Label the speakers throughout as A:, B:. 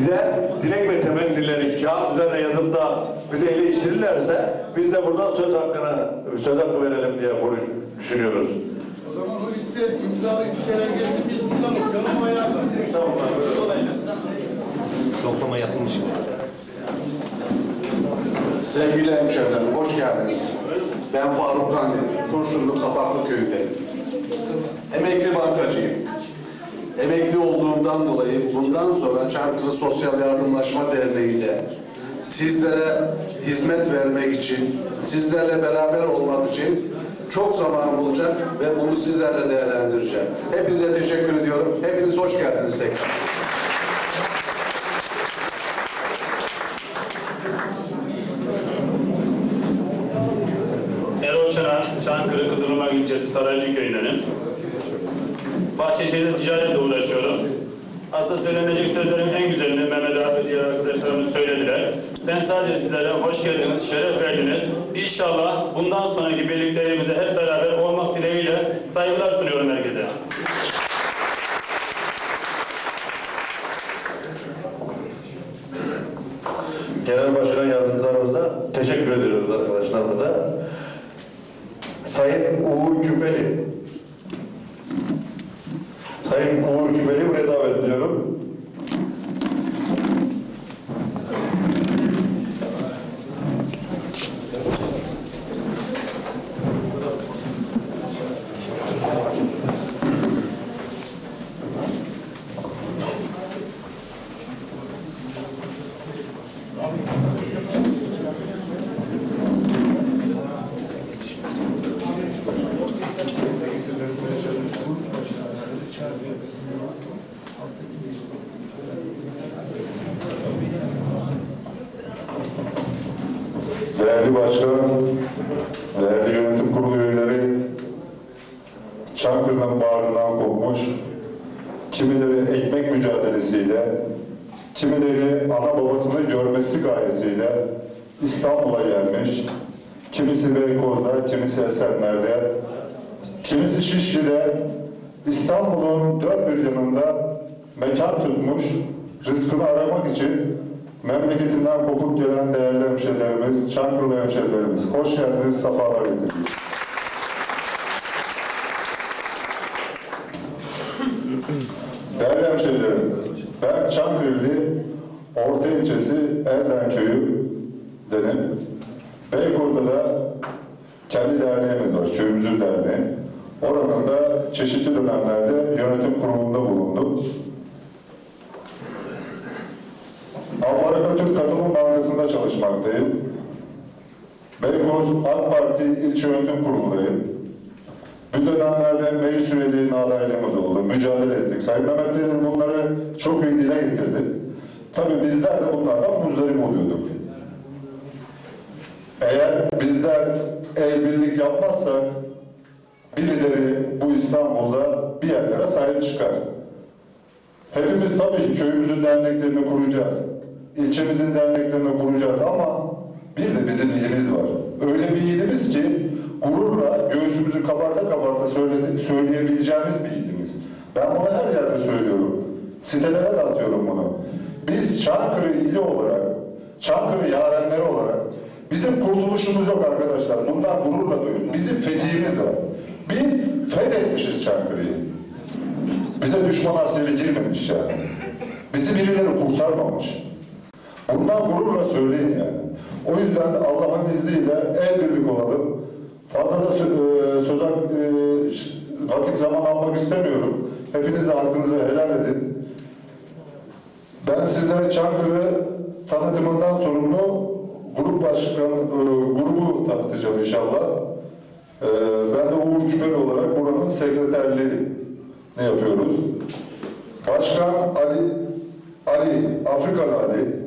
A: bize dilek ve temennileri kağıt üzerine yazıp da bize eleştirirlerse biz de burada söz hakkını söz hakkı verelim diye konuş, düşünüyoruz.
B: O zaman o liste, imzalı listeler gelsin biz buradan okuyalım ayarlarız.
A: Tamam
C: Yoklama yapılmış.
D: Sevgili hemşehrilerim, hoş geldiniz. Ben Faruk Kandil, Kurşunlu Kapaklı köyündeyim. Emekli bankacıyım. Emekli olduğumdan dolayı bundan sonra Çankırı Sosyal Yardımlaşma Derneği'nde sizlere hizmet vermek için, sizlerle beraber olmak için çok zaman bulacak ve bunu sizlerle değerlendireceğim. Hepinize teşekkür ediyorum. Hepiniz hoş geldiniz tekrar.
E: Erol Çanak, Çankırı Kızılırmak ilçesi Saraycı köyündenim. Bahçeşehir'de ticaretle uğraşıyorum. Aslında söylenecek sözlerin en güzelini Mehmet Afet diğer arkadaşlarımız söylediler. Ben sadece sizlere hoş geldiniz, şeref verdiniz. İnşallah bundan sonraki birlikteliğimize hep beraber olmak dileğiyle saygılar sunuyorum herkese.
A: Genel Başkan Yardımcılarımıza teşekkür ediyoruz arkadaşlarımıza. Sayın Uğur Küpeli. Sayın Uğur Küpeli buraya davet ediyorum.
F: Değerli Başkan, değerli yönetim kurulu üyeleri, Çankırı'nın bağrından kopmuş, kimileri ekmek mücadelesiyle, kimileri ana babasını görmesi gayesiyle İstanbul'a gelmiş, kimisi Beykoz'da, kimisi Esenler'de, kimisi Şişli'de, İstanbul'un dört bir yanında mekan tutmuş, rızkını aramak için memleketinden kopup gelen değerli hemşehrilerimiz, Çankırılı hemşehrilerimiz, hoş geldiniz, sefalar getirdiniz. Değerli hemşehrilerim, ben Çankırılı Orta ilçesi Elden Köyü dedim. Beykoz'da da kendi derneğimiz var, köyümüzün derneği. Oranın da çeşitli dönemlerde yönetim kurulunda bulundum. Albaraka Türk Katılım Bankası'nda çalışmaktayım. Beykoz AK Parti İlçe Yönetim Kurulu'ndayım. Bu dönemlerde meclis üyeliğine adaylığımız oldu. Mücadele ettik. Sayın Mehmet Derin bunları çok iyi dile getirdi. Tabii bizler de bunlardan muzdarip oluyorduk. Eğer bizler el birlik yapmazsak birileri bu İstanbul'da bir yerlere sahip çıkar. Hepimiz tabii ki köyümüzün derneklerini kuracağız. İlçemizin derneklerini kuracağız ama bir de bizim ilimiz var. Öyle bir ilimiz ki gururla göğsümüzü kabarta kabarta söyledi, söyleyebileceğimiz bir ilimiz. Ben bunu her yerde söylüyorum. Sitelere de atıyorum bunu. Biz Çankırı ili olarak, Çankırı yarenleri olarak bizim kurtuluşumuz yok arkadaşlar. Bundan gururla duyun. Bizim fethimiz var. Biz fethetmişiz Çankırı'yı. Bize düşman askeri girmemiş yani. Bizi birileri kurtarmamış. Bundan gururla söyleyin yani. O yüzden Allah'ın izniyle el birlik olalım. Fazla da e, söz e, vakit zaman almak istemiyorum. Hepiniz de hakkınızı helal edin. Ben sizlere Çankırı tanıtımından sorumlu grup başkanı, e, grubu tanıtacağım inşallah. E, ben de Uğur Küpeli olarak buranın sekreterliği ne yapıyoruz? Başkan Ali, Ali, Afrikalı Ali.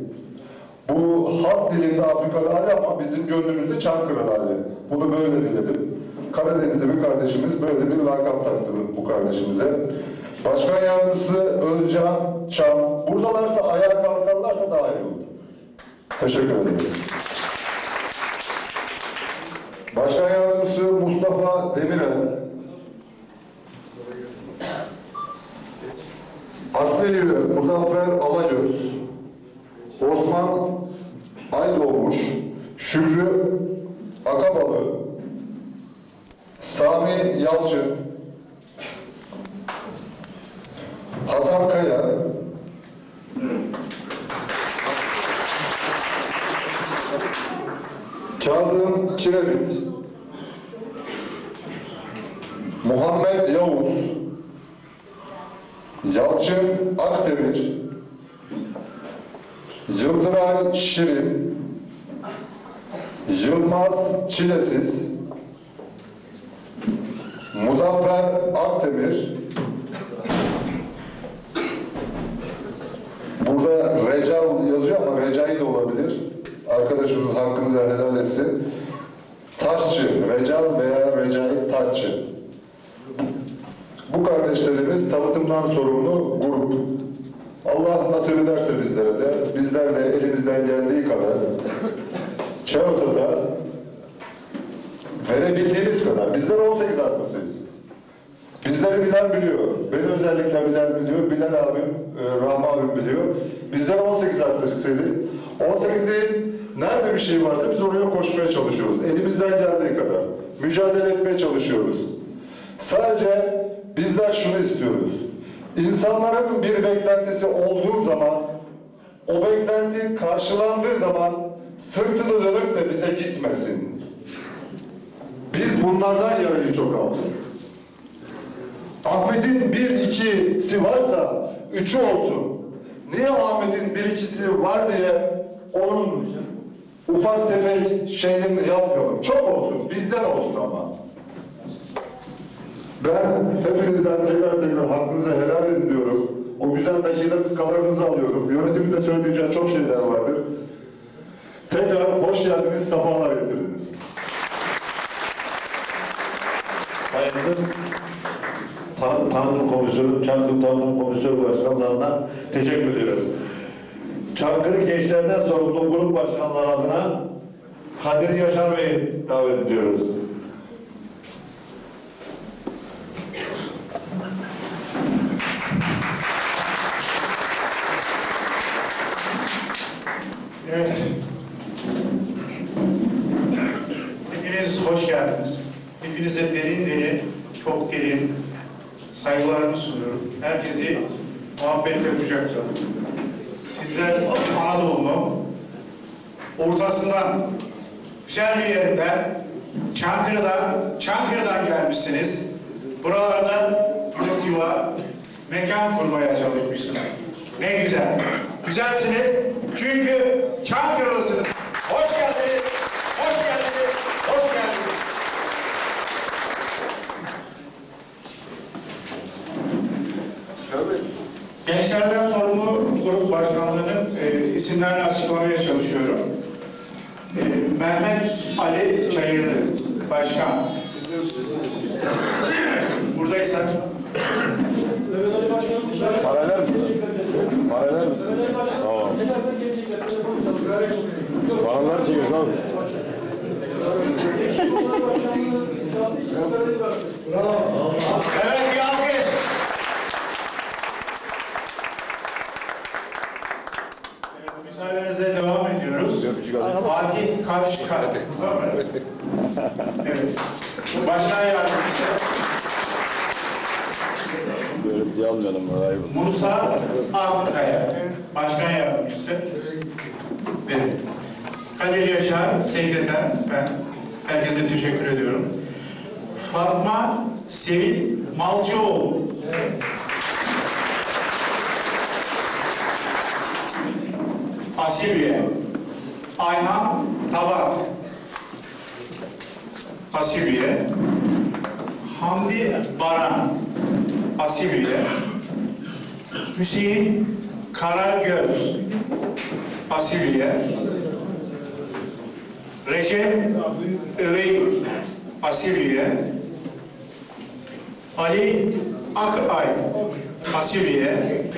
F: Bu halk dilinde Afrikalı Ali ama bizim gönlümüzde Çankırılı Ali. Bunu böyle bilelim. Karadeniz'de bir kardeşimiz böyle bir lakap taktı bu kardeşimize. Başkan yardımcısı Özcan Çam. Buradalarsa ayağa kalkarlarsa daha iyi olur. Teşekkür ederiz. Başkan yardımcısı Mustafa Demirel. Aslı Muzaffer Alagöz. Kazım Kiremit, Muhammed Yavuz, Yalçın Akdemir, Yıldıray Şirin, Yılmaz Çilesiz, Muzaffer Akdemir, burada Recal yazıyor ama tanıtımdan sorumlu grup. Allah nasip ederse bizlere de, bizler de elimizden geldiği kadar Çağrı'da verebildiğimiz kadar, bizler 18 hastasıyız. Bizleri bilen biliyor, beni özellikle bilen biliyor, Bilal abim, e, Rahmi abim biliyor. Bizler 18 hastasıyız. 18'in nerede bir şey varsa biz oraya koşmaya çalışıyoruz. Elimizden geldiği kadar. Mücadele etmeye çalışıyoruz. Sadece bizler şunu istiyoruz. İnsanların bir beklentisi olduğu zaman, o beklenti karşılandığı zaman sırtını dönüp de bize gitmesin. Biz bunlardan yarayı çok aldık. Ahmet'in bir ikisi varsa üçü olsun. Niye Ahmet'in bir ikisi var diye onun ufak tefek şeylerini yapmayalım. Çok olsun, bizden olsun ama. Ben hepinizden tekrar tekrar hakkınızı helal edin diyorum. O güzel dakikalarınızı alıyorum. Yönetimin de söyleyeceği çok şeyler vardır. Tekrar hoş geldiniz, sefalar getirdiniz.
A: Sayın Tan Tanrı Komisyonu, Çankırı Tanrı Komisyonu Başkanlarına teşekkür ediyorum. Çankırı Gençlerden sorumlu grup başkanları adına Kadir Yaşar Bey'i davet ediyoruz.
C: Evet. Hepiniz hoş geldiniz. Hepinize derin derin, çok derin saygılarımı sunuyorum. Herkesi muhabbetle kucaklıyorum. Sizler Anadolu'nun ortasından, güzel bir yerinden, Çankırı'dan, Çankırı'dan gelmişsiniz. Buralarda yuva yuva mekan kurmaya çalışmışsınız. Ne güzel. Güzelsiniz çünkü Çankırılısınız. Hoş geldiniz, hoş geldiniz, hoş geldiniz. Gençlerden sorumlu grup başkanlığının e, isimlerini açıklamaya çalışıyorum. E, Mehmet Ali Çayırlı, başkan. Buradaysak
G: Paralel misin? Paralel misin? Tamam. Paralel çekiyoruz abi.
C: Evet bir alkış. Evet, Müsaadenizle devam ediyoruz. Kaşkar. Tamam mı? Evet. Başkan yardımcısı
G: Görüntüyü almayalım. Ayıp.
C: Musa Akkaya. Başkan yardımcısı. Benim. Kadir Yaşar, sekreter. Ben herkese teşekkür ediyorum. Fatma Sevil Malcıoğlu. Asilye. Ayhan Tabak. Asilye. Hamdi Baran. Asilye. Hüseyin Karagöz. Asilye. Recep Övey Asilye. Ali Akay Asilye.